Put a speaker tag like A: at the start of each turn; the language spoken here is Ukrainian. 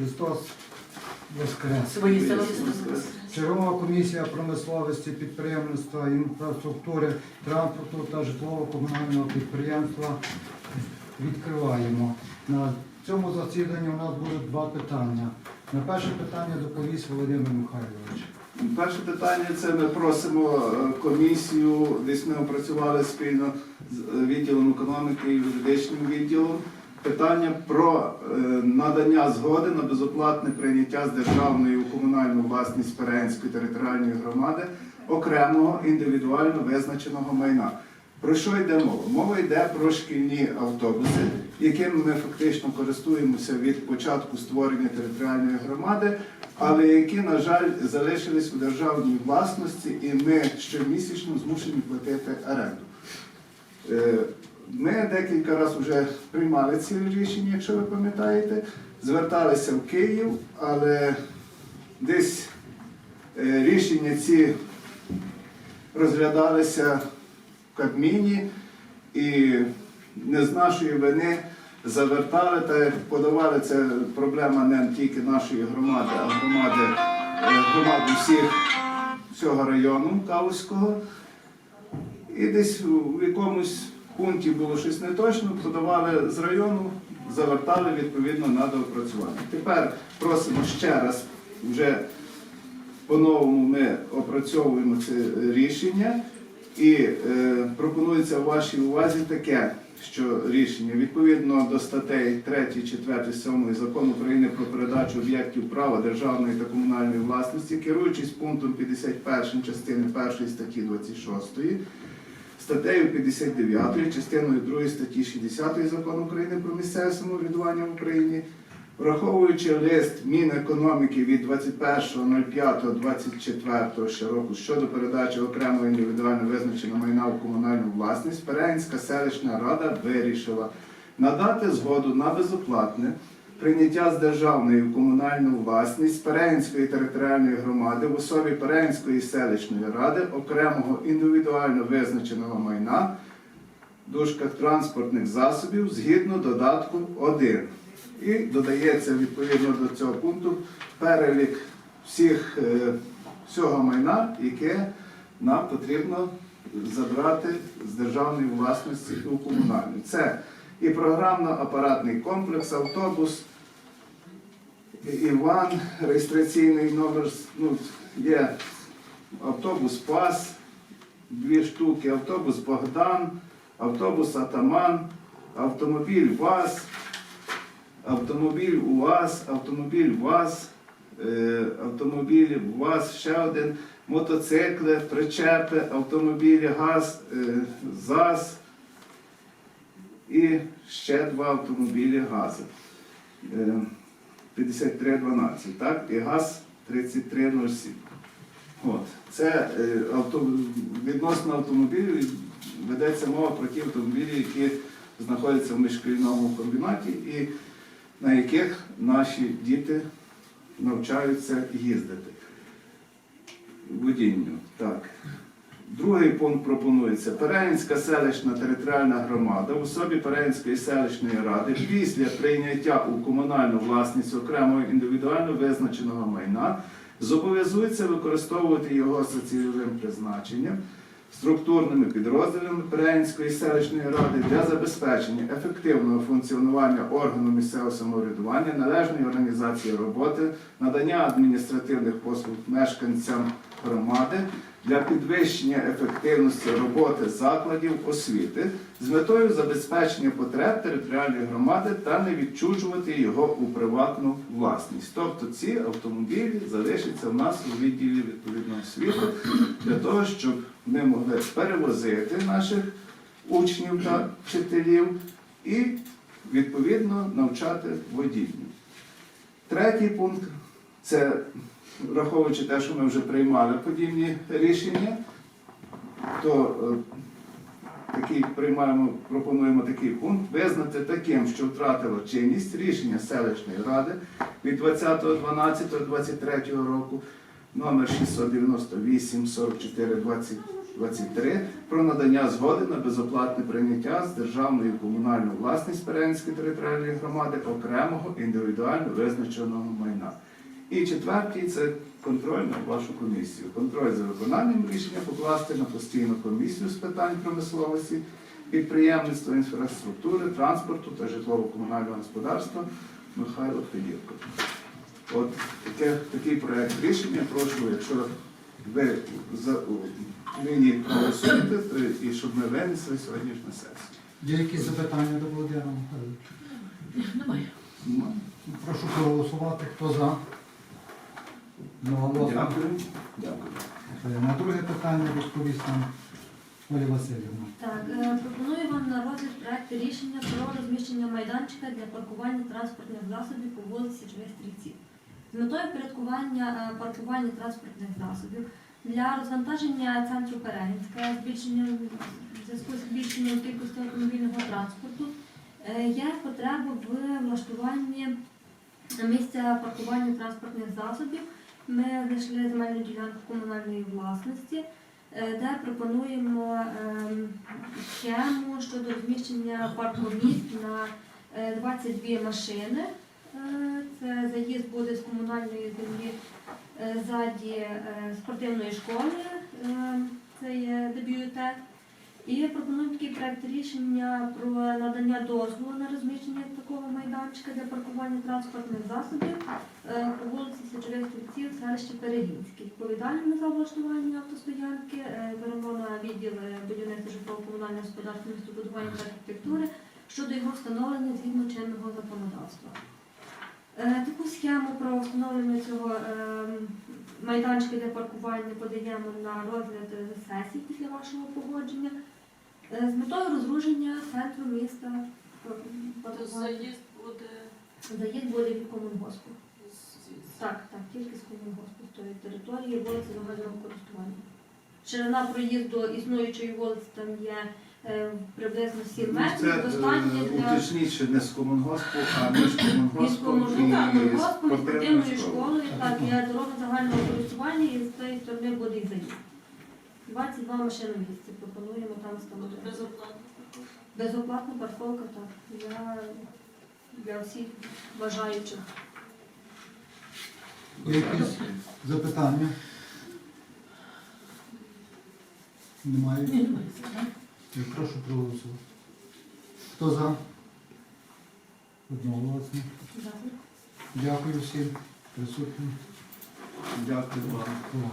A: Христос Воскрес.
B: Свої
A: Чергова комісія промисловості, підприємництва, інфраструктури, транспорту та житлово-комунального підприємства відкриваємо. На цьому засіданні у нас будуть два питання. На перше питання доповість Володимир Михайлович.
C: Перше питання це ми просимо е, комісію, десь ми опрацювали спільно з е, відділом економіки і юридичним відділом. Питання про е, надання згоди на безоплатне прийняття з державної у комунальну власність Перенської територіальної громади окремого індивідуально визначеного майна. Про що йде мова? Мова йде про шкільні автобуси, якими ми фактично користуємося від початку створення територіальної громади, але які, на жаль, залишились у державній власності, і ми щомісячно змушені платити оренду. Ми декілька разів вже приймали ці рішення, якщо ви пам'ятаєте, зверталися в Київ, але десь е, рішення ці розглядалися в Кабміні і не з нашої вини завертали та подавали це проблема не тільки нашої громади, а громади, е, громади всіх всього району Калузького. І десь в якомусь пункті було щось не точно, подавали з району, завертали відповідно на доопрацювання. Тепер просимо ще раз вже по-новому ми опрацьовуємо це рішення і е, пропонується вашій увазі таке, що рішення відповідно до статей 3, 4, 7 закону України про передачу об'єктів права державної та комунальної власності, керуючись пунктом 51 частини 1 статті 26, статтею 59, частиною 2 статті 60 закону України про місцеве самоврядування в Україні, враховуючи лист Мінекономіки від 21.05.24 ще року щодо передачі окремого індивідуально визначеного майна в комунальну власність, Переїнська селищна рада вирішила надати згоду на безоплатне прийняття з державної в комунальну власність Переїнської територіальної громади в особі Переїнської селищної ради окремого індивідуально визначеного майна дужках транспортних засобів згідно додатку 1. І додається відповідно до цього пункту перелік всіх, е, всього майна, яке нам потрібно забрати з державної власності у комунальну. Це і програмно-апаратний комплекс, автобус, Іван, реєстраційний номер, ну, є автобус ПАС, дві штуки, автобус Богдан, автобус Атаман, автомобіль ВАЗ, автомобіль УАЗ, автомобіль ВАЗ, е, автомобіль ВАЗ, ще один, мотоцикли, причепи, автомобілі ГАЗ, е, ЗАЗ і ще два автомобілі ГАЗи. Е, 5312, так? І ГАЗ 3307. От. Це е, авто, відносно автомобілів ведеться мова про ті автомобілі, які знаходяться в міжшкільному комбінаті і на яких наші діти навчаються їздити. Водінню. Так. Другий пункт пропонується. Переїнська селищна територіальна громада в особі Переїнської селищної ради після прийняття у комунальну власність окремого індивідуально визначеного майна зобов'язується використовувати його за цільовим призначенням структурними підрозділами Переїнської селищної ради для забезпечення ефективного функціонування органу місцевого самоврядування, належної організації роботи, надання адміністративних послуг мешканцям громади для підвищення ефективності роботи закладів освіти з метою забезпечення потреб територіальної громади та не відчужувати його у приватну власність. Тобто ці автомобілі залишаться в нас у відділі відповідного освіти для того, щоб ми могли перевозити наших учнів та вчителів і відповідно навчати водінню. Третій пункт це враховуючи те, що ми вже приймали подібні рішення, то е, такий приймаємо, пропонуємо такий пункт визнати таким, що втратило чинність рішення селищної ради від 20.12.23 року номер 698 44 23 про надання згоди на безоплатне прийняття з державної в комунальну власність Перенської територіальної громади окремого індивідуально визначеного майна. І четвертий це контроль на вашу комісію. Контроль за виконанням рішення покласти на постійну комісію з питань промисловості, підприємництва, інфраструктури, транспорту та житлово-комунального господарства Михайло Федірко. От таке, такий проект рішення. Прошу, якщо ви за, нині проголосуєте, і щоб ми винесли сьогодні ж на сесію.
A: Є якісь запитання до Володимира Михайловича?
B: Немає.
A: Прошу проголосувати. Хто за? Одноголосно.
C: Дякую. Дякую.
A: Е, На друге питання відповість нам Оля Васильівна.
D: Так, е, пропоную вам на розгляд проект рішення про розміщення майданчика для паркування транспортних засобів по вулиці Живих Стрільців. З метою порядкування е, паркування транспортних засобів для розвантаження центру Перегінська, збільшення в зв'язку з збільшенням кількості автомобільного транспорту, е, є потреба в влаштуванні місця паркування транспортних засобів. Ми знайшли земельну ділянку комунальної власності е, де пропонуємо ем, схему щодо розміщення паркомісць на е, 22 машини. Е, Це заїзд буде з комунальної землі е, ззаді е, спортивної школи, е, це є дебютет. І пропонуємо такий проект рішення про надання дозволу на розміщення такого майданчика для паркування транспортних засобів е, по вулиці Січових Стрільців, селищі Перегінське. Відповідальним за влаштування автостоянки е, беремо на відділ е, будівництва житлово-комунального господарства, містобудування та архітектури щодо його встановлення згідно чинного законодавства. Е, Таку схему про встановлення цього е, майданчика для паркування подаємо на розгляд е, сесії після вашого погодження е, з метою розгруження центру міста. е,
B: заїзд буде
D: Заїзд буде від комунгоспу. Так, так, тільки з комунгоспу з тої території вулиці загального користування. Ширина проїзду існуючої вулиці там є е, приблизно 7
C: Ну,
D: метрів,
C: Це
D: достатньо
C: е,
D: для
C: уточніть, що не з комунгоспу, а між комунгоспом і
D: госпом і
C: спортивною
D: спортивною
C: школою.
D: школою, так, є дорога загального користування і з тієї сторони буде і заїзд. 22 машини в місця пропонуємо там встановити.
B: безоплатно.
D: Безоплатна парковка так, для, для всіх бажаючих.
A: Є якісь запитання? Немає? Я Прошу проголосувати. Хто за? Одноголосно.
D: Дякую.
A: Дякую всім присутнім.
C: Дякую вам.